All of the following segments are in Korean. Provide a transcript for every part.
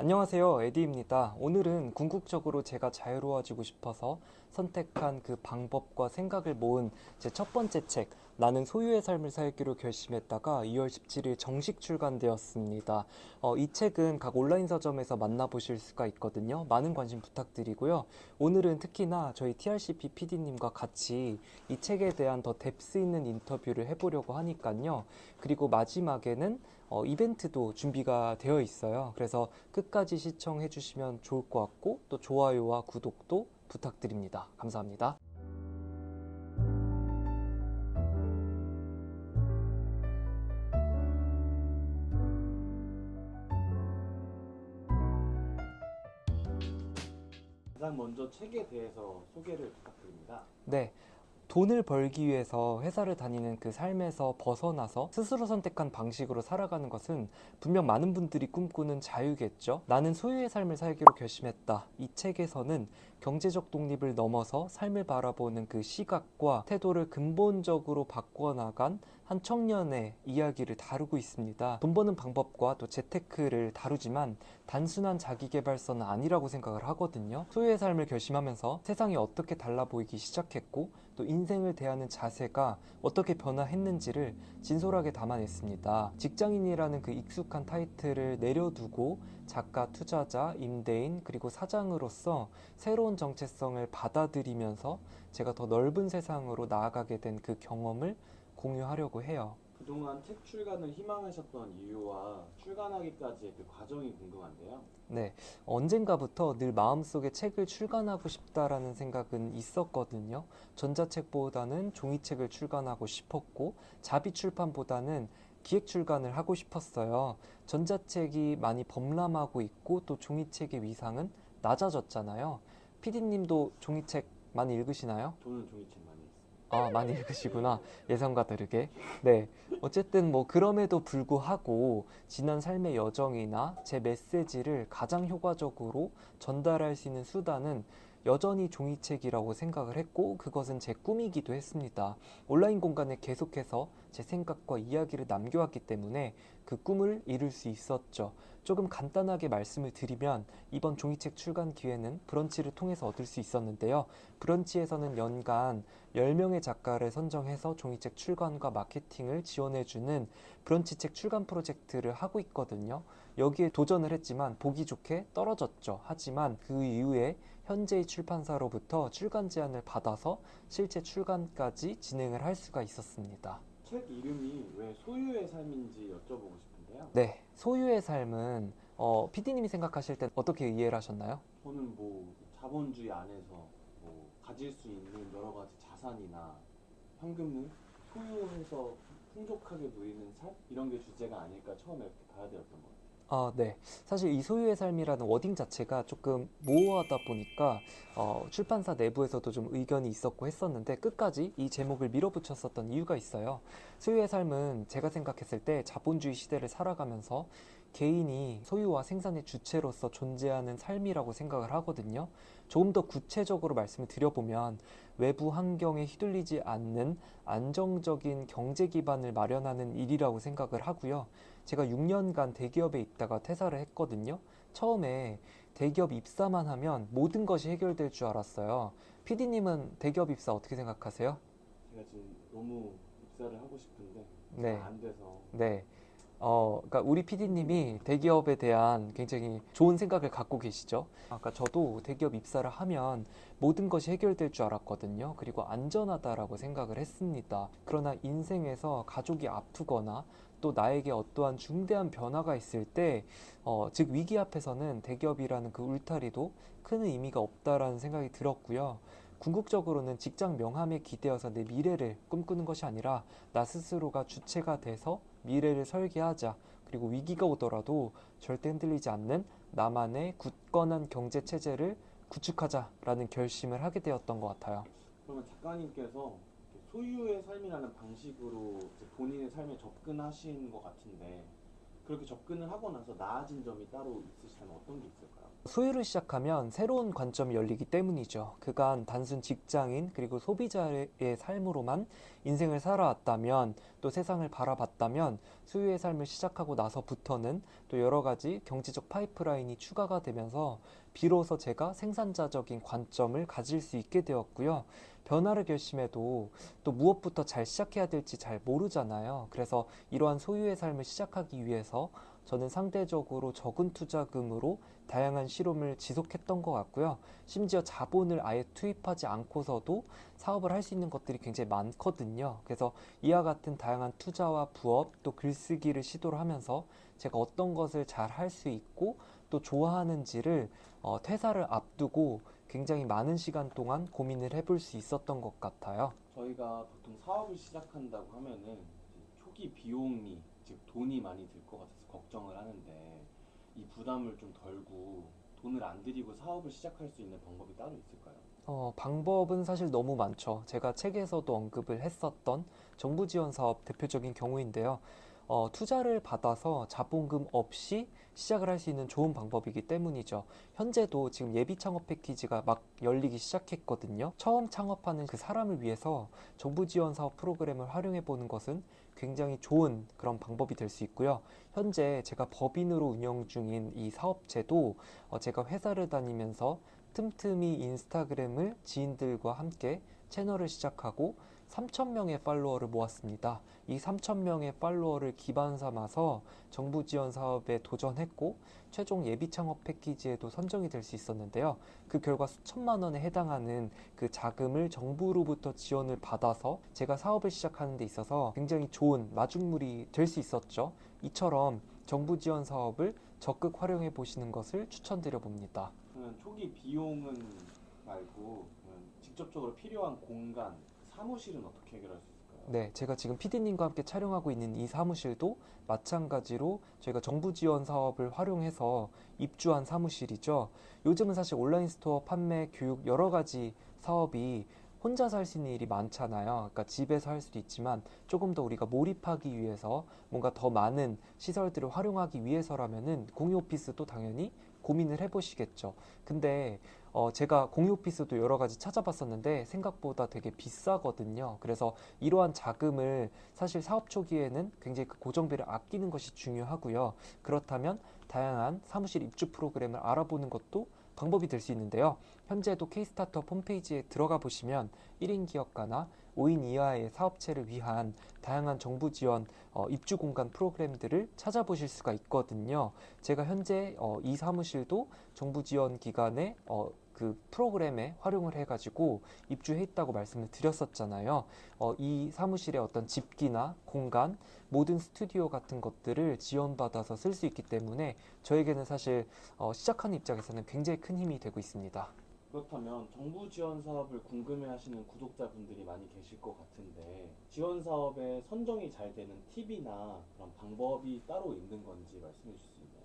안녕하세요. 에디입니다. 오늘은 궁극적으로 제가 자유로워지고 싶어서 선택한 그 방법과 생각을 모은 제 첫 번째 책, 나는 소유의 삶을 살기로 결심했다가 2월 17일 정식 출간되었습니다. 어, 이 책은 각 온라인 서점에서 만나보실 수가 있거든요. 많은 관심 부탁드리고요. 오늘은 특히나 저희 TRCP PD님과 같이 이 책에 대한 더 뎁스 있는 인터뷰를 해보려고 하니까요. 그리고 마지막에는 어, 이벤트도 준비가 되어 있어요. 그래서 끝까지 시청해 주시면 좋을 것 같고 또 좋아요와 구독도 부탁드립니다. 감사합니다. 책에 대해서 소개를 부탁드립니다. 네. 돈을 벌기 위해서 회사를 다니는 그 삶에서 벗어나서 스스로 선택한 방식으로 살아가는 것은 분명 많은 분들이 꿈꾸는 자유겠죠. 나는 소유의 삶을 살기로 결심했다. 이 책에서는 경제적 독립을 넘어서 삶을 바라보는 그 시각과 태도를 근본적으로 바꿔나간 한 청년의 이야기를 다루고 있습니다. 돈 버는 방법과 또 재테크를 다루지만 단순한 자기개발서는 아니라고 생각을 하거든요. 소유의 삶을 결심하면서 세상이 어떻게 달라 보이기 시작했고 또 인생을 대하는 자세가 어떻게 변화했는지를 진솔하게 담아냈습니다. 직장인이라는 그 익숙한 타이틀을 내려두고 작가, 투자자, 임대인, 그리고 사장으로서 새로운 정체성을 받아들이면서 제가 더 넓은 세상으로 나아가게 된 그 경험을 공유하려고 해요. 그동안 책 출간을 희망하셨던 이유와 출간하기까지의 그 과정이 궁금한데요. 네, 언젠가부터 늘 마음속에 책을 출간하고 싶다라는 생각은 있었거든요. 전자책보다는 종이책을 출간하고 싶었고, 자비 출판보다는 기획 출간을 하고 싶었어요. 전자책이 많이 범람하고 있고, 또 종이책의 위상은 낮아졌잖아요. 피디님도 종이책 많이 읽으시나요? 저는 종이책 많이 읽습니다. 아, 많이 읽으시구나. 예상과 다르게. 네. 어쨌든 뭐 그럼에도 불구하고 지난 삶의 여정이나 제 메시지를 가장 효과적으로 전달할 수 있는 수단은 여전히 종이책이라고 생각을 했고 그것은 제 꿈이기도 했습니다. 온라인 공간에 계속해서 제 생각과 이야기를 남겨왔기 때문에 그 꿈을 이룰 수 있었죠. 조금 간단하게 말씀을 드리면 이번 종이책 출간 기회는 브런치를 통해서 얻을 수 있었는데요. 브런치에서는 연간 10명의 작가를 선정해서 종이책 출간과 마케팅을 지원해주는 브런치 책 출간 프로젝트를 하고 있거든요. 여기에 도전을 했지만 보기 좋게 떨어졌죠. 하지만 그 이후에 현재의 출판사로부터 출간 제안을 받아서 실제 출간까지 진행을 할 수가 있었습니다. 책 이름이 왜 소유의 삶인지 여쭤보고 싶은데요. 네, 소유의 삶은 어, PD님이 생각하실 땐 어떻게 이해를 하셨나요? 저는 뭐 자본주의 안에서 뭐 가질 수 있는 여러 가지 자산이나 현금을 소유해서 풍족하게 누리는 삶 이런 게 주제가 아닐까 처음에 이렇게 봐야 되었던 것 같아요. 아, 네. 사실 이 소유의 삶이라는 워딩 자체가 조금 모호하다 보니까 어, 출판사 내부에서도 좀 의견이 있었고 했었는데 끝까지 이 제목을 밀어붙였었던 이유가 있어요. 소유의 삶은 제가 생각했을 때 자본주의 시대를 살아가면서 개인이 소유와 생산의 주체로서 존재하는 삶이라고 생각을 하거든요. 조금 더 구체적으로 말씀을 드려보면 외부 환경에 휘둘리지 않는 안정적인 경제 기반을 마련하는 일이라고 생각을 하고요. 제가 6년간 대기업에 있다가 퇴사를 했거든요. 처음에 대기업 입사만 하면 모든 것이 해결될 줄 알았어요. PD님은 대기업 입사 어떻게 생각하세요? 제가 지금 너무 입사를 하고 싶은데 네. 잘안 돼서 네. 어, 그러니까 우리 PD님이 대기업에 대한 굉장히 좋은 생각을 갖고 계시죠. 아까 저도 대기업 입사를 하면 모든 것이 해결될 줄 알았거든요. 그리고 안전하다라고 생각을 했습니다. 그러나 인생에서 가족이 아프거나 또 나에게 어떠한 중대한 변화가 있을 때, 어, 즉 위기 앞에서는 대기업이라는 그 울타리도 큰 의미가 없다라는 생각이 들었고요. 궁극적으로는 직장 명함에 기대어서 내 미래를 꿈꾸는 것이 아니라 나 스스로가 주체가 돼서 미래를 설계하자. 그리고 위기가 오더라도 절대 흔들리지 않는 나만의 굳건한 경제 체제를 구축하자라는 결심을 하게 되었던 것 같아요. 그러면 작가님께서 소유의 삶이라는 방식으로 본인의 삶에 접근하신 것 같은데 그렇게 접근을 하고 나서 나아진 점이 따로 있으시다면 어떤 게 있을까요? 소유를 시작하면 새로운 관점이 열리기 때문이죠. 그간 단순 직장인 그리고 소비자의 삶으로만 인생을 살아왔다면 또 세상을 바라봤다면 소유의 삶을 시작하고 나서부터는 또 여러 가지 경제적 파이프라인이 추가가 되면서 비로소 제가 생산자적인 관점을 가질 수 있게 되었고요. 변화를 결심해도 또 무엇부터 잘 시작해야 될지 잘 모르잖아요. 그래서 이러한 소유의 삶을 시작하기 위해서 저는 상대적으로 적은 투자금으로 다양한 실험을 지속했던 것 같고요. 심지어 자본을 아예 투입하지 않고서도 사업을 할 수 있는 것들이 굉장히 많거든요. 그래서 이와 같은 다양한 투자와 부업 또 글쓰기를 시도를 하면서 제가 어떤 것을 잘 할 수 있고 또 좋아하는지를 어, 퇴사를 앞두고 굉장히 많은 시간 동안 고민을 해볼 수 있었던 것 같아요. 저희가 보통 사업을 시작한다고 하면은 초기 비용이 즉 돈이 많이 들 것 같아서 걱정을 하는데 이 부담을 좀 덜고 돈을 안 들이고 사업을 시작할 수 있는 방법이 따로 있을까요? 어, 방법은 사실 너무 많죠. 제가 책에서도 언급을 했었던 정부 지원 사업 대표적인 경우인데요. 어, 투자를 받아서 자본금 없이 시작을 할 수 있는 좋은 방법이기 때문이죠. 현재도 지금 예비 창업 패키지가 막 열리기 시작했거든요. 처음 창업하는 그 사람을 위해서 정부 지원 사업 프로그램을 활용해 보는 것은 굉장히 좋은 그런 방법이 될 수 있고요. 현재 제가 법인으로 운영 중인 이 사업체도 어, 제가 회사를 다니면서 틈틈이 인스타그램을 지인들과 함께 채널을 시작하고 3,000명의 팔로워를 모았습니다. 이 3,000명의 팔로워를 기반 삼아서 정부 지원 사업에 도전했고 최종 예비 창업 패키지에도 선정이 될 수 있었는데요. 그 결과 수천만 원에 해당하는 그 자금을 정부로부터 지원을 받아서 제가 사업을 시작하는 데 있어서 굉장히 좋은 마중물이 될 수 있었죠. 이처럼 정부 지원 사업을 적극 활용해 보시는 것을 추천드려 봅니다. 초기 비용은 말고 직접적으로 필요한 공간, 사무실은 어떻게 해결할 수 있을까요? 네, 제가 지금 PD님과 함께 촬영하고 있는 이 사무실도 마찬가지로 저희가 정부 지원 사업을 활용해서 입주한 사무실이죠. 요즘은 사실 온라인 스토어 판매, 교육 여러 가지 사업이 혼자서 할 수 있는 일이 많잖아요. 그러니까 집에서 할 수도 있지만 조금 더 우리가 몰입하기 위해서 뭔가 더 많은 시설들을 활용하기 위해서라면은 공유 오피스도 당연히 고민을 해보시겠죠. 근데 어, 제가 공유 오피스도 여러 가지 찾아봤었는데 생각보다 되게 비싸거든요. 그래서 이러한 자금을 사실 사업 초기에는 굉장히 그 고정비를 아끼는 것이 중요하고요. 그렇다면 다양한 사무실 입주 프로그램을 알아보는 것도 방법이 될 수 있는데요. 현재도 K-스타트업 홈페이지에 들어가 보시면 1인 기업가나 5인 이하의 사업체를 위한 다양한 정부 지원 어, 입주 공간 프로그램들을 찾아보실 수가 있거든요. 제가 현재 어, 이 사무실도 정부 지원 기관의 어, 그 프로그램에 활용을 해가지고 입주했다고 말씀을 드렸었잖아요. 어, 이 사무실의 어떤 집기나 공간, 모든 스튜디오 같은 것들을 지원받아서 쓸 수 있기 때문에 저에게는 사실 어, 시작하는 입장에서는 굉장히 큰 힘이 되고 있습니다. 그렇다면 정부 지원 사업을 궁금해하시는 구독자분들이 많이 계실 것 같은데 지원 사업에 선정이 잘 되는 팁이나 그런 방법이 따로 있는 건지 말씀해 주실 수 있나요?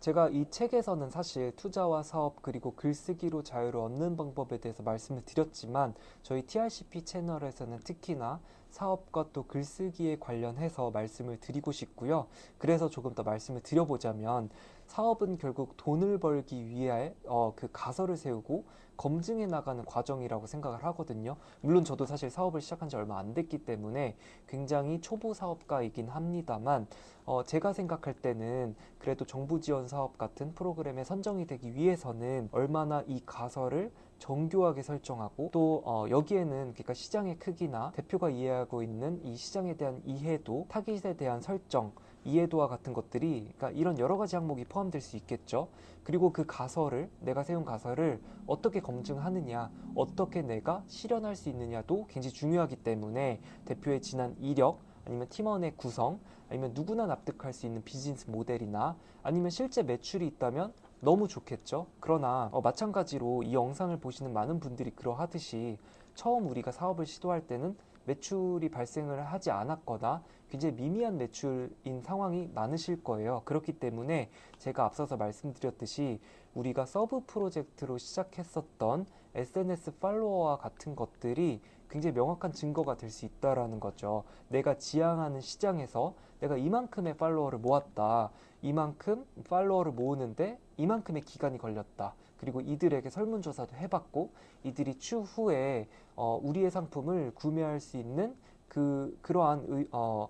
제가 이 책에서는 사실 투자와 사업 그리고 글쓰기로 자유를 얻는 방법에 대해서 말씀을 드렸지만 저희 TRCP 채널에서는 특히나 사업과 또 글쓰기에 관련해서 말씀을 드리고 싶고요. 그래서 조금 더 말씀을 드려보자면 사업은 결국 돈을 벌기 위해 어, 그 가설을 세우고 검증해 나가는 과정이라고 생각을 하거든요. 물론 저도 사실 사업을 시작한 지 얼마 안 됐기 때문에 굉장히 초보 사업가이긴 합니다만 어, 제가 생각할 때는 그래도 정부 지원 사업 같은 프로그램에 선정이 되기 위해서는 얼마나 이 가설을 정교하게 설정하고 또 어, 여기에는 그러니까 시장의 크기나 대표가 이해하고 있는 이 시장에 대한 이해도 타깃에 대한 설정 이해도와 같은 것들이 그러니까 이런 여러 가지 항목이 포함될 수 있겠죠. 그리고 그 가설을 내가 세운 가설을 어떻게 검증하느냐, 어떻게 내가 실현할 수 있느냐도 굉장히 중요하기 때문에 대표의 지난 이력 아니면 팀원의 구성 아니면 누구나 납득할 수 있는 비즈니스 모델이나 아니면 실제 매출이 있다면 너무 좋겠죠. 그러나 어, 마찬가지로 이 영상을 보시는 많은 분들이 그러하듯이 처음 우리가 사업을 시도할 때는 매출이 발생을 하지 않았거나 굉장히 미미한 매출인 상황이 많으실 거예요. 그렇기 때문에 제가 앞서서 말씀드렸듯이 우리가 서브 프로젝트로 시작했었던 SNS 팔로워와 같은 것들이 굉장히 명확한 증거가 될 수 있다라는 거죠. 내가 지향하는 시장에서 내가 이만큼의 팔로워를 모았다. 이만큼 팔로워를 모으는데 이만큼의 기간이 걸렸다. 그리고 이들에게 설문조사도 해봤고 이들이 추후에 어, 우리의 상품을 구매할 수 있는 그 그러한 의, 어,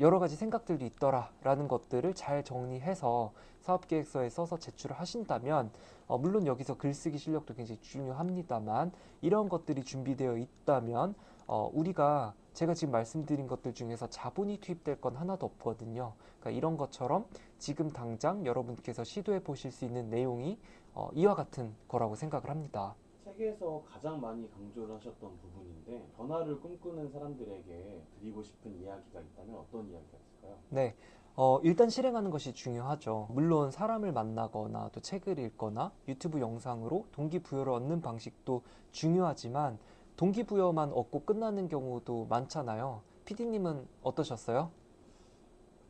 여러 가지 생각들도 있더라라는 것들을 잘 정리해서 사업계획서에 써서 제출을 하신다면 어, 물론 여기서 글쓰기 실력도 굉장히 중요합니다만 이런 것들이 준비되어 있다면 어, 우리가 제가 지금 말씀드린 것들 중에서 자본이 투입될 건 하나도 없거든요. 그러니까 이런 것처럼 지금 당장 여러분께서 시도해 보실 수 있는 내용이 어, 이와 같은 거라고 생각을 합니다. 책에서 가장 많이 강조를 하셨던 부분인데 변화를 꿈꾸는 사람들에게 드리고 싶은 이야기가 있다면 어떤 이야기가 있을까요? 네. 어, 일단 실행하는 것이 중요하죠. 물론 사람을 만나거나 또 책을 읽거나 유튜브 영상으로 동기부여를 얻는 방식도 중요하지만 동기부여만 얻고 끝나는 경우도 많잖아요. PD님은 어떠셨어요?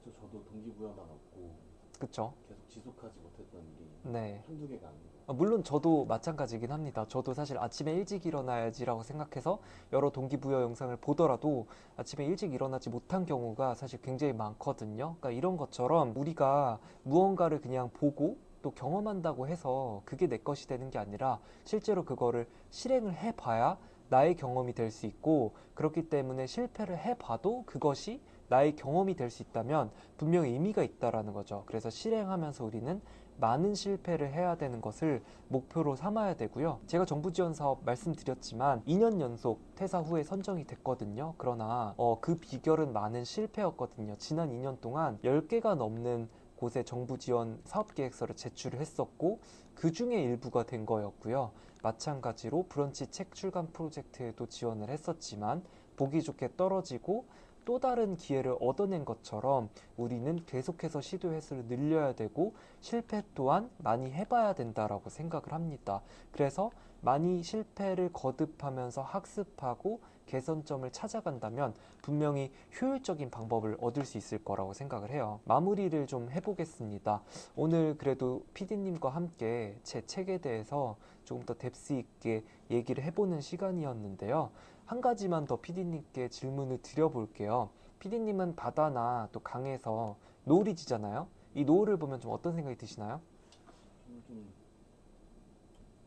저 저도 동기부여만 얻고 그쵸? 계속 지속하지 못했던 일이 네. 한두 개가 아닌 것 아, 물론 저도 마찬가지긴 합니다. 저도 사실 아침에 일찍 일어나야지라고 생각해서 여러 동기부여 영상을 보더라도 아침에 일찍 일어나지 못한 경우가 사실 굉장히 많거든요. 그러니까 이런 것처럼 우리가 무언가를 그냥 보고 또 경험한다고 해서 그게 내 것이 되는 게 아니라 실제로 그거를 실행을 해봐야 나의 경험이 될 수 있고 그렇기 때문에 실패를 해봐도 그것이 나의 경험이 될 수 있다면 분명히 의미가 있다라는 거죠. 그래서 실행하면서 우리는 많은 실패를 해야 되는 것을 목표로 삼아야 되고요. 제가 정부 지원 사업 말씀드렸지만 2년 연속 퇴사 후에 선정이 됐거든요. 그러나 어, 그 비결은 많은 실패였거든요. 지난 2년 동안 10개가 넘는 곳에 정부 지원 사업 계획서를 제출을 했었고 그 중에 일부가 된 거였고요. 마찬가지로 브런치 책 출간 프로젝트에도 지원을 했었지만 보기 좋게 떨어지고 또 다른 기회를 얻어낸 것처럼 우리는 계속해서 시도 횟수를 늘려야 되고 실패 또한 많이 해봐야 된다라고 생각을 합니다. 그래서 많이 실패를 거듭하면서 학습하고 개선점을 찾아간다면 분명히 효율적인 방법을 얻을 수 있을 거라고 생각을 해요. 마무리를 좀 해보겠습니다. 오늘 그래도 PD님과 함께 제 책에 대해서 조금 더 뎁스 있게 얘기를 해보는 시간이었는데요. 한 가지만 더 PD님께 질문을 드려볼게요. PD님은 바다나 또 강에서 노을이 지잖아요. 이 노을을 보면 좀 어떤 생각이 드시나요? 좀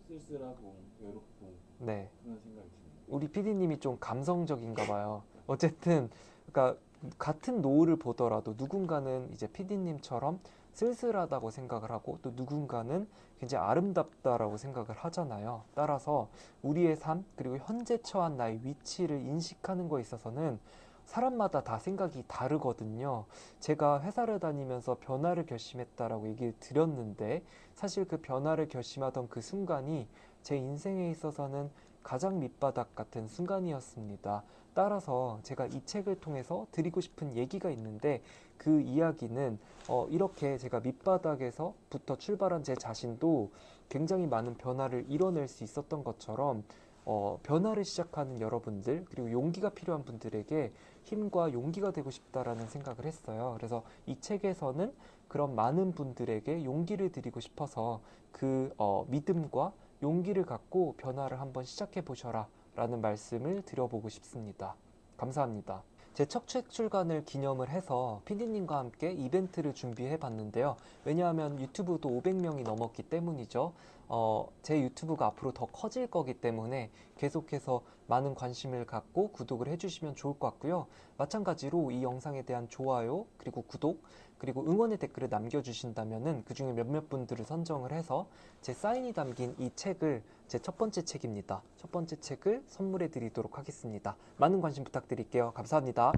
쓸쓸하고 외롭고 네. 그런 생각이 드네요. 우리 PD님이 좀 감성적인가 봐요. 어쨌든 그러니까 같은 노을을 보더라도 누군가는 이제 PD님처럼 쓸쓸하다고 생각을 하고 또 누군가는 굉장히 아름답다라고 생각을 하잖아요. 따라서 우리의 삶 그리고 현재 처한 나의 위치를 인식하는 거에 있어서는 사람마다 다 생각이 다르거든요. 제가 회사를 다니면서 변화를 결심했다라고 얘기를 드렸는데 사실 그 변화를 결심하던 그 순간이 제 인생에 있어서는 가장 밑바닥 같은 순간이었습니다. 따라서 제가 이 책을 통해서 드리고 싶은 얘기가 있는데 그 이야기는 어, 이렇게 제가 밑바닥에서부터 출발한 제 자신도 굉장히 많은 변화를 이뤄낼 수 있었던 것처럼 어, 변화를 시작하는 여러분들 그리고 용기가 필요한 분들에게 힘과 용기가 되고 싶다라는 생각을 했어요. 그래서 이 책에서는 그런 많은 분들에게 용기를 드리고 싶어서 그 어, 믿음과 용기를 갖고 변화를 한번 시작해 보셔라 라는 말씀을 드려보고 싶습니다. 감사합니다. 제첫책 출간을 기념을 해서 PD님과 함께 이벤트를 준비해 봤는데요. 왜냐하면 유튜브도 500명이 넘었기 때문이죠. 어, 제 유튜브가 앞으로 더 커질 거기 때문에 계속해서 많은 관심을 갖고 구독을 해주시면 좋을 것 같고요. 마찬가지로 이 영상에 대한 좋아요, 그리고 구독, 그리고 응원의 댓글을 남겨주신다면은 그 중에 몇몇 분들을 선정을 해서 제 사인이 담긴 이 책을 제 첫 번째 책입니다. 첫 번째 책을 선물해 드리도록 하겠습니다. 많은 관심 부탁드릴게요. 감사합니다.